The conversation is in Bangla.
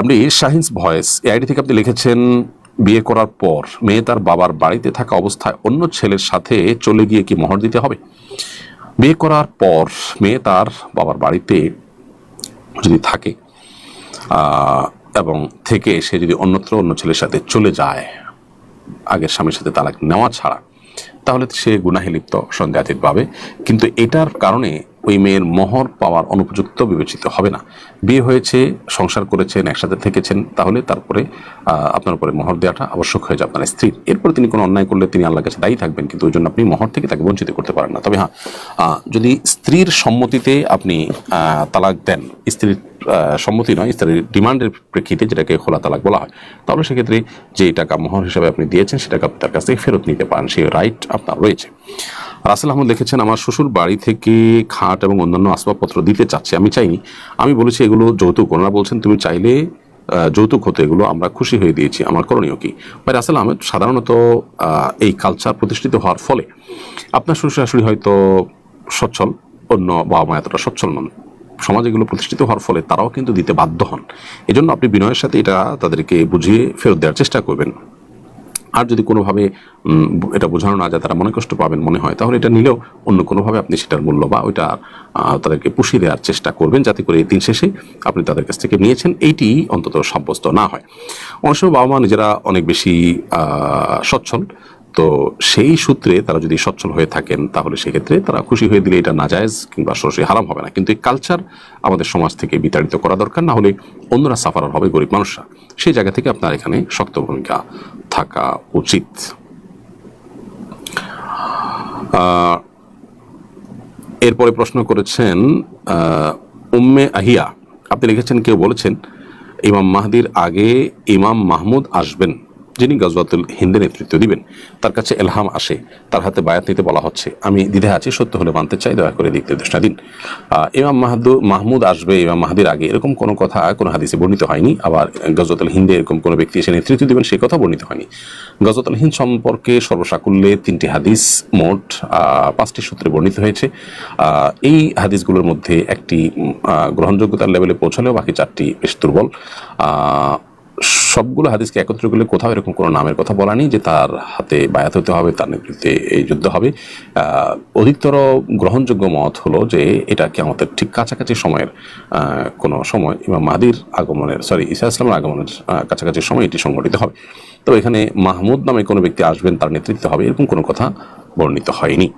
আপনি শাহিনস ভয়েস এই আইডি থেকে আপনি লিখেছেন, বিয়ে করার পর মেয়ে তার বাবার বাড়িতে থাকা অবস্থায় অন্য ছেলের সাথে চলে গিয়ে কি মোহর দিতে হবে? বিয়ে করার পর মেয়ে তার বাবার বাড়িতে যদি থাকে এবং থেকে সে যদি অন্যত্র অন্য ছেলের সাথে চলে যায়, আগের স্বামীর সাথে তালাক নেওয়া ছাড়া, তাহলে সে গুনাহে লিপ্ত সন্দেহাতীত পাবে কিন্তু এটার কারণে ওই মেয়ের মোহর পাওয়ার অনুপযুক্ত বিবেচিত হবে না। বিয়ে হয়েছে, সংসার করেছেন, একসাথে থেকেছেন, তাহলে তারপরে আপনার উপরে মোহর দেওয়াটা আবশ্যক হয়ে যাবে আপনার স্ত্রীর। এরপরে তিনি কোনো অন্যায় করলে তিনি আল্লাহর কাছে দায়ী থাকবেন, কিন্তু ওই জন্য আপনি মোহর থেকে তাকে বঞ্চিত করতে পারেন না। তবে হ্যাঁ যদি স্ত্রীর সম্মতিতে আপনি তালাক দেন, স্ত্রীর সম্মতি নয়, স্ত্রীর ডিমান্ডের প্রেক্ষিতে যেটাকে খোলা তালাক বলা হয়, তাহলে সেক্ষেত্রে যে টাকা মোহর হিসাবে আপনি দিয়েছেন, সেটাকে আপনি তার কাছ থেকে ফেরত নিতে পারেন। সেই রাইট আপনার রয়েছে। রাসেল আহমদ লিখেছেন, আমার শ্বশুর বাড়ি থেকে খাট এবং অন্যান্য আসবাবপত্র দিতে চাচ্ছে, আমি চাইনি। আমি বলেছি, এগুলো যৌতুক। ওনারা বলছেন, তুমি চাইলে যৌতুক হতো, এগুলো আমরা খুশি হয়ে দিয়েছি, আমার করণীয় কি? ভাই, রাসেল আহমেদ সাধারণত এই কালচার প্রতিষ্ঠিত হওয়ার ফলে আপনার শ্বশুর শাশুড়ি হয়তো সচ্ছল, অন্য বাবা মা এতটা সচ্ছল নন। সমাজ এগুলো প্রতিষ্ঠিত হওয়ার ফলে তারাও কিন্তু দিতে বাধ্য হন। এজন্য আপনি বিনয়ের সাথে এটা তাদেরকে বুঝিয়ে ফেরত দেওয়ার চেষ্টা করবেন। আর যদি কোনোভাবে এটা বোঝানো না যায়, তারা মনে কষ্ট পাবেন, মনে হয়, তাহলে এটা নিলেও অন্য কোনোভাবে আপনি সেটার মূল্য বা ওইটা তাদেরকে পুষিয়ে দেওয়ার চেষ্টা করবেন যাতে করে এই দিন শেষে আপনি তাদের কাছ থেকে নিয়েছেন। এইটি অন্তত সাব্যস্ত না হয়। অনেক সময় বাবা মা নিজেরা অনেক বেশি সচ্ছল। তো সেই সূত্রে তারা যদি সচ্ছল হয়ে থাকেন, তাহলে সেক্ষেত্রে তারা খুশি হয়ে দিলে এটা নাজায়জ কিংবা সরাসরি হারাম হবে না। কিন্তু এই কালচার আমাদের সমাজ থেকে বিতাড়িত করা দরকার, না হলে অন্যরা সাফারার হবে গরিব মানুষরা। সেই জায়গা থেকে আপনার এখানে শক্ত ভূমিকা থাকা উচিত। এরপরে প্রশ্ন করেছেন উম্মে আহিয়া, আপনি লিখেছেন, কেউ বলেছেন, ইমাম মাহদির আগে ইমাম মাহমুদ আসবেন। যিনি গজবাতুল হিন্দে নেতৃত্ব দিবেন, তার কাছে এলহাম আসে, তার হাতে বায়াত নিতে বলা হচ্ছে। আমি দ্বিধা আছি, সত্য হলে মানতে চাই, দয়া করে দিক নির্দেশনা দিন। ইমাম মাহাদু, মাহমুদ আসবে, ইমাম মাহাদির আগে। এরকম কোনো কথা, কোনো হাদিসে বর্ণিত হয়নি। আবার গজবাতুল হিন্দে এরকম কোনো ব্যক্তি এসে নেতৃত্ব দিবেন সেই কথা বর্ণিত হয়নি। গজবাতুল হিন্দ সম্পর্কে সর্বসাকুল্যে তিনটি হাদিস মোট পাঁচটি সূত্রে বর্ণিত হয়েছে। এই হাদিসগুলোর মধ্যে একটি গ্রহণযোগ্যতার লেভেলে পৌঁছালেও বাকি চারটি বেশ দুর্বল। সবগুলো হাদিসকে একত্র করলে কোথাও এরকম কোনো নামের কথা বলা নেই যে তার হাতে বায়াত হতে হবে, তার নেতৃত্বে এই যুদ্ধ হবে। অধিকতর গ্রহণযোগ্য মত হলো যে এটা কি আমাদের ঠিক কাছাকাছি সময়ের কোনো সময় ইমাম মাহাদির আগমনের সরি ইসা ইসলামের আগমনের কাছাকাছি সময় এটি সংগঠিত হবে। তবে এখানে মাহমুদ নামে কোনো ব্যক্তি আসবেন, তার নেতৃত্ব হবে, এরকম কোনো কথা বর্ণিত হয়নি।